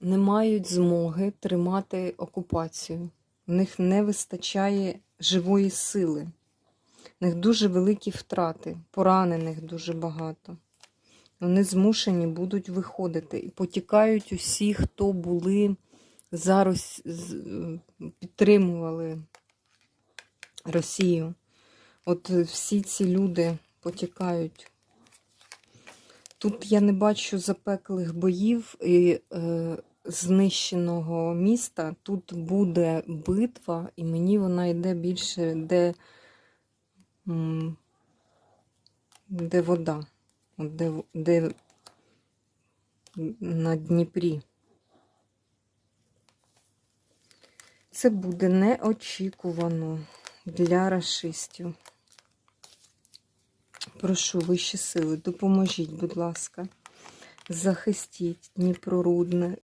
не мають змоги тримати окупацію. В них не вистачає живої сили. В них дуже великі втрати, поранених дуже багато. Вони змушені будуть виходити. І потікають усі, хто були зараз підтримували Росію. От е, всі ці люди потікають. Тут я не бачу запеклих боїв і е, знищеного міста. Тут буде битва, і мені вона йде більше, де, де вода, де, де на Дніпрі. Це буде неочікувано для расистів. Прошу вищі сили, допоможіть, будь ласка. Захистіть Дніпрорудне,